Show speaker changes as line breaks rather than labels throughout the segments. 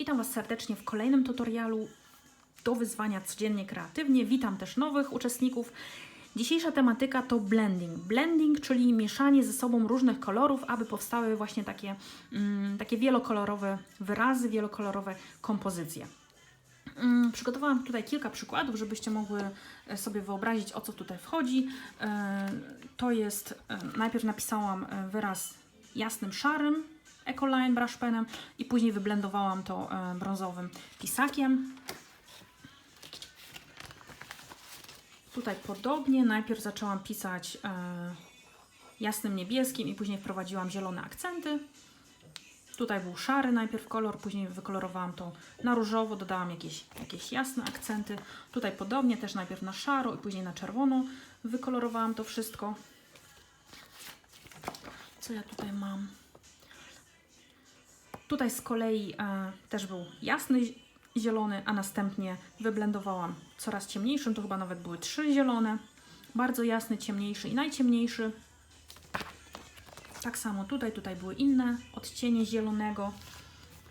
Witam Was serdecznie w kolejnym tutorialu do wyzwania codziennie kreatywnie. Witam też nowych uczestników. Dzisiejsza tematyka to blending. Blending, czyli mieszanie ze sobą różnych kolorów, aby powstały właśnie takie, mm, takie wielokolorowe wyrazy, wielokolorowe kompozycje. Mm, Przygotowałam tutaj kilka przykładów, żebyście mogły e, sobie wyobrazić, o co tutaj wchodzi. E, To jest, e, najpierw napisałam wyraz jasnym szarym, Ecoline brush penem i później wyblendowałam to e, brązowym pisakiem. Tutaj podobnie, najpierw zaczęłam pisać e, jasnym niebieskim i później wprowadziłam zielone akcenty. Tutaj był szary najpierw kolor, później wykolorowałam to na różowo, dodałam jakieś, jakieś jasne akcenty. Tutaj podobnie, też najpierw na szaro i później na czerwono wykolorowałam to wszystko. Co ja tutaj mam? Tutaj z kolei e, też był jasny zi- zielony, a następnie wyblendowałam coraz ciemniejszym, to chyba nawet były trzy zielone. Bardzo jasny, ciemniejszy i najciemniejszy. Tak samo tutaj, tutaj były inne odcienie zielonego.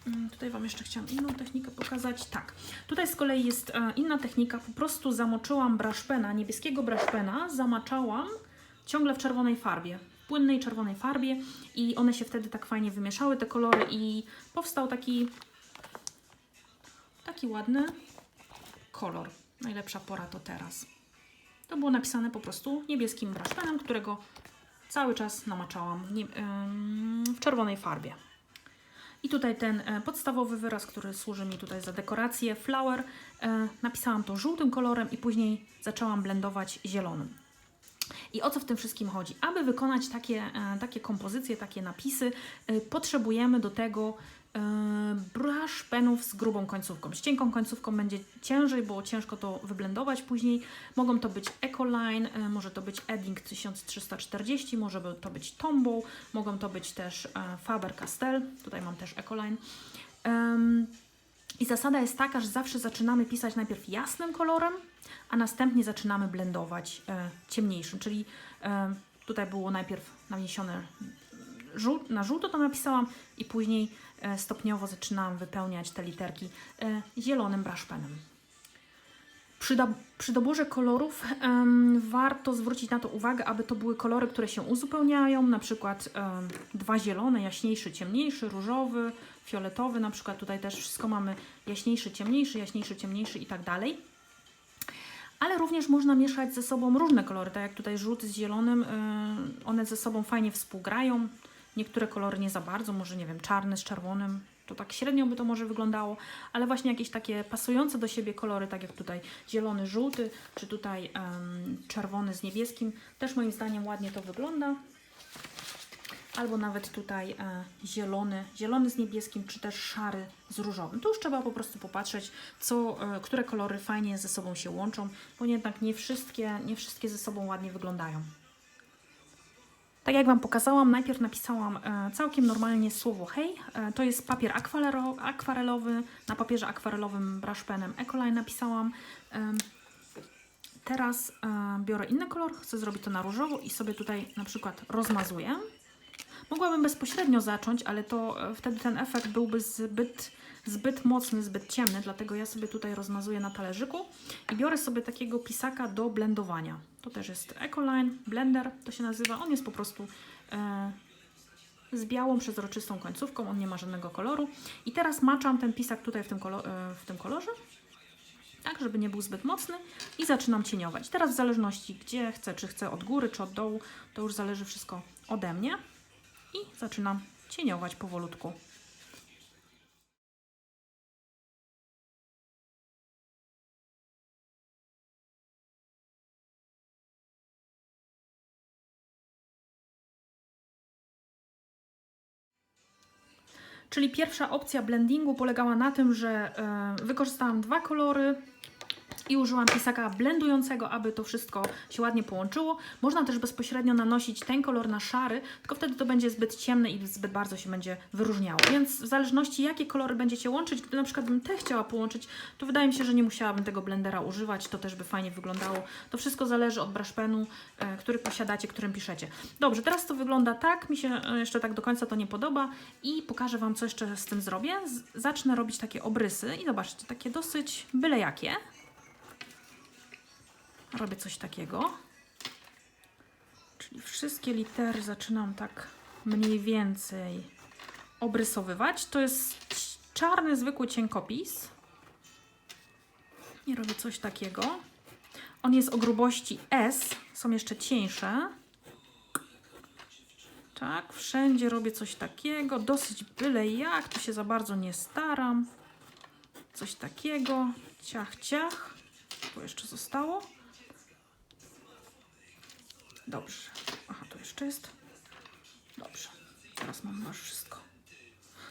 Mm, Tutaj Wam jeszcze chciałam inną technikę pokazać. Tak, tutaj z kolei jest e, inna technika. Po prostu zamoczyłam brushpena, niebieskiego brushpena, zamaczałam ciągle w czerwonej farbie, płynnej czerwonej farbie i one się wtedy tak fajnie wymieszały, te kolory i powstał taki taki ładny kolor. Najlepsza pora to teraz. To było napisane po prostu niebieskim brushpenem, którego cały czas namaczałam w czerwonej farbie. I tutaj ten e, podstawowy wyraz, który służy mi tutaj za dekorację, flower, e, napisałam to żółtym kolorem i później zaczęłam blendować zielonym. I o co w tym wszystkim chodzi? Aby wykonać takie, e, takie kompozycje, takie napisy, e, potrzebujemy do tego e, brush penów z grubą końcówką. Z cienką końcówką będzie ciężej, bo ciężko to wyblendować później. Mogą to być Ecoline, może to być Edding 1340, może to być Tombow, mogą to być też Faber-Castell, tutaj mam też Ecoline. I zasada jest taka, że zawsze zaczynamy pisać najpierw jasnym kolorem, a następnie zaczynamy blendować e, ciemniejszym. Czyli e, tutaj było najpierw naniesione na żółto to napisałam i później e, stopniowo zaczynałam wypełniać te literki zielonym brushpenem. Przy, do, przy doborze kolorów em, warto zwrócić na to uwagę, aby to były kolory, które się uzupełniają, na przykład em, dwa zielone, jaśniejszy, ciemniejszy, różowy, fioletowy, na przykład tutaj też wszystko mamy jaśniejszy, ciemniejszy, jaśniejszy, ciemniejszy i tak dalej. Ale również można mieszać ze sobą różne kolory, tak jak tutaj żółty z zielonym, y, one ze sobą fajnie współgrają. Niektóre kolory nie za bardzo, może nie wiem, czarny z czerwonym, to tak średnio by to może wyglądało, ale właśnie jakieś takie pasujące do siebie kolory, tak jak tutaj zielony, żółty, czy tutaj em, czerwony z niebieskim, też moim zdaniem ładnie to wygląda. Albo nawet tutaj e, zielony, zielony z niebieskim, czy też szary z różowym. Tu już trzeba po prostu popatrzeć, co, e, które kolory fajnie ze sobą się łączą, bo jednak nie wszystkie, nie wszystkie ze sobą ładnie wyglądają. Tak jak Wam pokazałam, najpierw napisałam e, całkiem normalnie słowo hej. To jest papier akwarelo, akwarelowy. Na papierze akwarelowym brushpenem Ecoline napisałam. Teraz biorę inny kolor, chcę zrobić to na różowo i sobie tutaj na przykład rozmazuję. Mogłabym bezpośrednio zacząć, ale to e, wtedy ten efekt byłby zbyt, zbyt mocny, zbyt ciemny, dlatego ja sobie tutaj rozmazuję na talerzyku i biorę sobie takiego pisaka do blendowania. To też jest Ecoline Blender, to się nazywa. On jest po prostu e, z białą, przezroczystą końcówką, on nie ma żadnego koloru. I teraz maczam ten pisak tutaj w tym, kolo, e, w tym kolorze, tak, żeby nie był zbyt mocny i zaczynam cieniować. Teraz w zależności gdzie chcę, czy chcę od góry, czy od dołu, to już zależy wszystko ode mnie i zaczynam cieniować powolutku. Czyli pierwsza opcja blendingu polegała na tym, że e, wykorzystałam dwa kolory, i użyłam pisaka blendującego, aby to wszystko się ładnie połączyło. Można też bezpośrednio nanosić ten kolor na szary, tylko wtedy to będzie zbyt ciemne i zbyt bardzo się będzie wyróżniało. Więc w zależności jakie kolory będziecie łączyć, gdy na przykład bym te chciała połączyć, to wydaje mi się, że nie musiałabym tego blendera używać, to też by fajnie wyglądało. To wszystko zależy od brush penu, e, który posiadacie, którym piszecie. Dobrze, teraz to wygląda tak, mi się e, jeszcze tak do końca to nie podoba i pokażę Wam, co jeszcze z tym zrobię. Zacznę robić takie obrysy i zobaczcie, takie dosyć byle jakie. Robię coś takiego. Czyli wszystkie litery zaczynam tak mniej więcej obrysowywać. To jest czarny, zwykły cienkopis. I robię coś takiego. On jest o grubości S, są jeszcze cieńsze. Tak, wszędzie robię coś takiego, dosyć byle jak, tu się za bardzo nie staram. Coś takiego, ciach, ciach. Tu jeszcze zostało. Dobrze. Aha, tu jeszcze jest. Dobrze. Teraz mam już wszystko.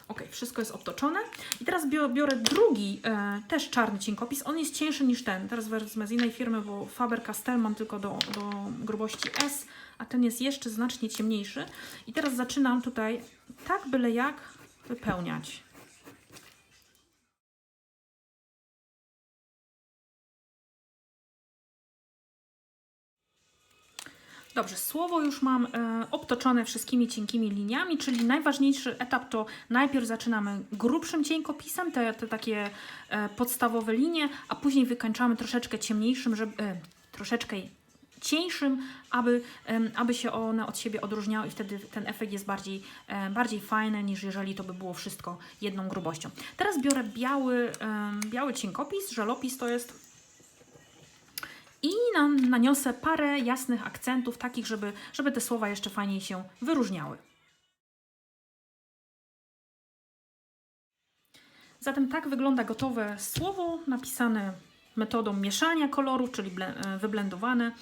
Ok, wszystko jest obtoczone. I teraz bio- biorę drugi, e, też czarny cienkopis. On jest cieńszy niż ten. Teraz wezmę z innej firmy, bo Faber-Castell mam tylko do, do grubości S, a ten jest jeszcze znacznie ciemniejszy. I teraz zaczynam tutaj tak byle jak wypełniać. Dobrze, słowo już mam e, obtoczone wszystkimi cienkimi liniami, czyli najważniejszy etap to najpierw zaczynamy grubszym cienkopisem, te, te takie e, podstawowe linie, a później wykańczamy troszeczkę ciemniejszym, żeby, e, troszeczkę cieńszym, aby, aby się one od siebie odróżniały i wtedy ten efekt jest bardziej, bardziej fajny niż jeżeli to by było wszystko jedną grubością. Teraz biorę biały, biały cienkopis, żelopis to jest i nam naniosę parę jasnych akcentów, takich, żeby, żeby te słowa jeszcze fajniej się wyróżniały. Zatem tak wygląda gotowe słowo napisane metodą mieszania kolorów, czyli e, wyblendowane.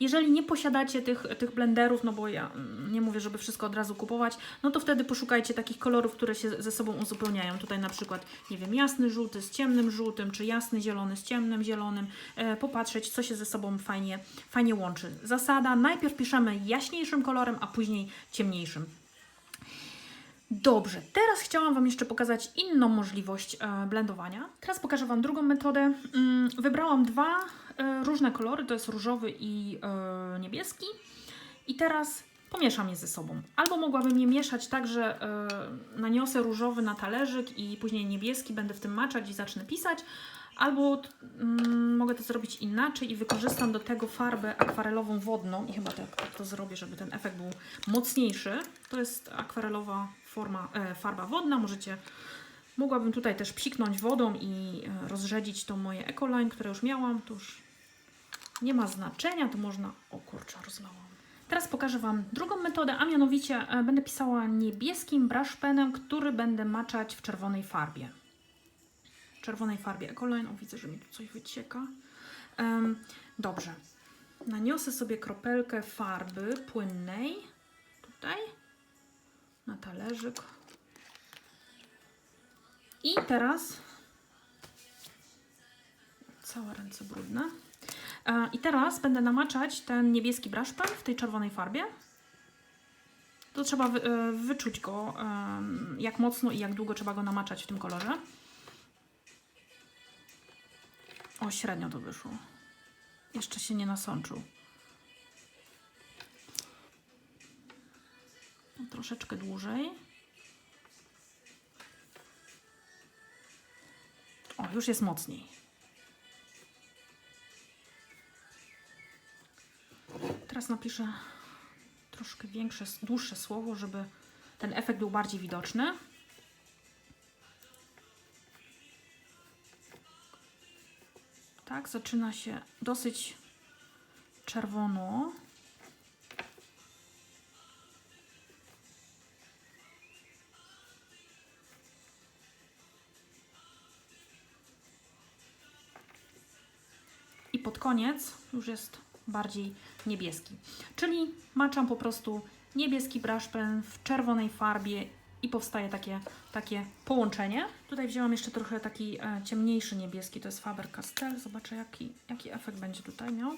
Jeżeli nie posiadacie tych, tych blenderów, no bo ja mm, nie mówię, żeby wszystko od razu kupować, no to wtedy poszukajcie takich kolorów, które się ze sobą uzupełniają. Tutaj na przykład, nie wiem, jasny żółty z ciemnym żółtym, czy jasny zielony z ciemnym zielonym. E, popatrzeć, co się ze sobą fajnie, fajnie łączy. Zasada, najpierw piszemy jaśniejszym kolorem, a później ciemniejszym. Dobrze, teraz chciałam Wam jeszcze pokazać inną możliwość e, blendowania. Teraz pokażę Wam drugą metodę. Mm, wybrałam dwa e, różne kolory, to jest różowy i e, niebieski. I teraz pomieszam je ze sobą. Albo mogłabym je mieszać tak, że e, naniosę różowy na talerzyk i później niebieski będę w tym maczać i zacznę pisać. Albo mm, mogę to zrobić inaczej i wykorzystam do tego farbę akwarelową wodną i chyba tak, tak to zrobię, żeby ten efekt był mocniejszy. To jest akwarelowa forma, e, farba wodna. Możecie, mogłabym tutaj też psiknąć wodą i e, rozrzedzić to moje Ecoline, które już miałam. To już nie ma znaczenia, to można... O kurczę, rozlałam. Teraz pokażę Wam drugą metodę, a mianowicie e, będę pisała niebieskim brush penem, który będę maczać w czerwonej farbie czerwonej farbie Ecoline. O, widzę, że mi tu coś wycieka. Dobrze. Naniosę sobie kropelkę farby płynnej. Tutaj. Na talerzyk. I teraz całe ręce brudne. E, I teraz będę namaczać ten niebieski brush pen w tej czerwonej farbie. To trzeba e, wyczuć go, jak mocno i jak długo trzeba go namaczać w tym kolorze. O, średnio to wyszło. Jeszcze się nie nasączył. No, Troszeczkę dłużej. O, już jest mocniej. Teraz napiszę troszkę większe, dłuższe słowo, żeby ten efekt był bardziej widoczny. Tak, zaczyna się dosyć czerwono. I pod koniec już jest bardziej niebieski. Czyli maczam po prostu niebieski brush pen w czerwonej farbie i powstaje takie, takie połączenie. Tutaj wzięłam jeszcze trochę taki e, ciemniejszy niebieski, to jest Faber-Castell. Zobaczę jaki, jaki efekt będzie tutaj miał.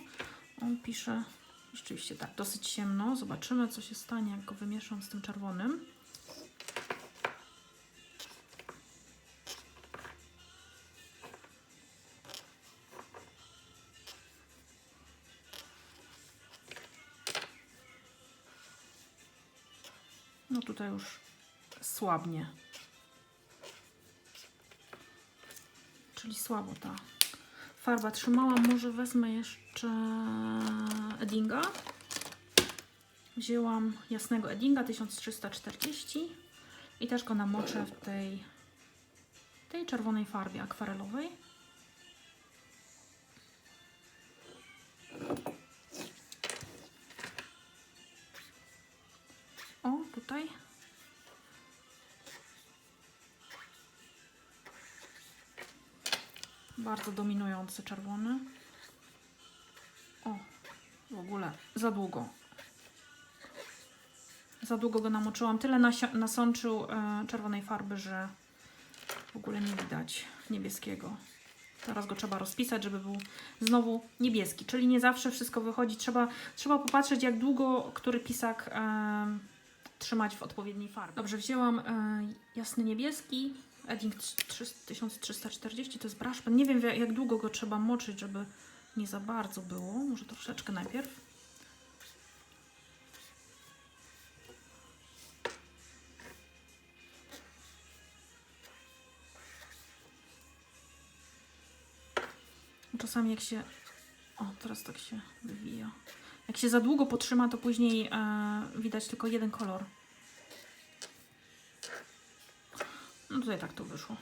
On pisze rzeczywiście tak, dosyć ciemno. Zobaczymy co się stanie, jak go wymieszam z tym czerwonym. Tutaj już słabnie. Czyli słabo ta farba trzymała. Może wezmę jeszcze Eddinga. Wzięłam jasnego Eddinga 1340 i też go namoczę w tej, tej czerwonej farbie akwarelowej. O, tutaj. Bardzo dominujący czerwony. O, w ogóle za długo. Za długo go namoczyłam. Tyle nasączył e, czerwonej farby, że w ogóle nie widać niebieskiego. Teraz go trzeba rozpisać, żeby był znowu niebieski. Czyli nie zawsze wszystko wychodzi. Trzeba, trzeba popatrzeć, jak długo który pisak em, trzymać w odpowiedniej farbie. Dobrze, wzięłam e, jasny niebieski. Edding 1340 to jest brush pen. Nie wiem, jak długo go trzeba moczyć, żeby nie za bardzo było. Może troszeczkę najpierw. Czasami jak się... O, teraz tak się wywija. Jak się za długo potrzyma, to później e, widać tylko jeden kolor. No tutaj tak to wyszło.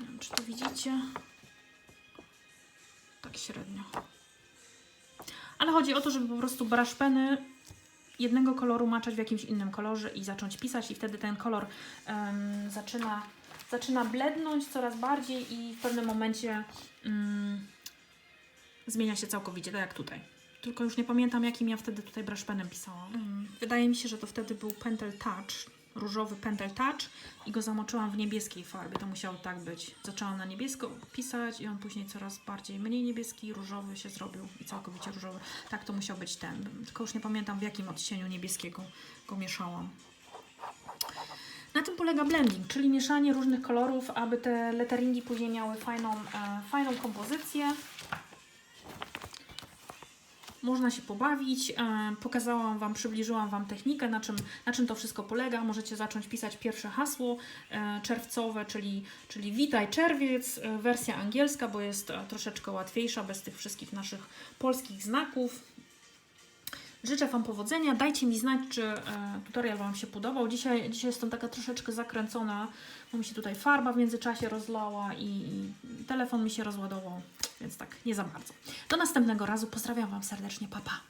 Nie wiem, czy to widzicie. Tak średnio. Ale chodzi o to, żeby po prostu brush peny jednego koloru maczać w jakimś innym kolorze i zacząć pisać i wtedy ten kolor em, zaczyna, zaczyna blednąć coraz bardziej i w pewnym momencie mm, zmienia się całkowicie, tak jak tutaj. Tylko już nie pamiętam, jakim ja wtedy tutaj brush penem pisałam. Mm, Wydaje mi się, że to wtedy był Pentel Touch, różowy Pentel Touch i go zamoczyłam w niebieskiej farbie. To musiało tak być. Zaczęłam na niebiesko pisać i on później coraz bardziej mniej niebieski, różowy się zrobił i całkowicie różowy. Tak to musiał być ten. Tylko już nie pamiętam, w jakim odcieniu niebieskiego go mieszałam. Na tym polega blending, czyli mieszanie różnych kolorów, aby te letteringi później miały fajną, e, fajną kompozycję. Można się pobawić. E, pokazałam Wam, przybliżyłam Wam technikę, na czym, na czym to wszystko polega. Możecie zacząć pisać pierwsze hasło e, czerwcowe, czyli, czyli Witaj Czerwiec, e, wersja angielska, bo jest troszeczkę łatwiejsza bez tych wszystkich naszych polskich znaków. Życzę Wam powodzenia. Dajcie mi znać, czy e, tutorial Wam się podobał. Dzisiaj, dzisiaj jestem taka troszeczkę zakręcona, bo mi się tutaj farba w międzyczasie rozlała i, i telefon mi się rozładował, więc tak nie za bardzo. Do następnego razu. Pozdrawiam Wam serdecznie. Pa, pa.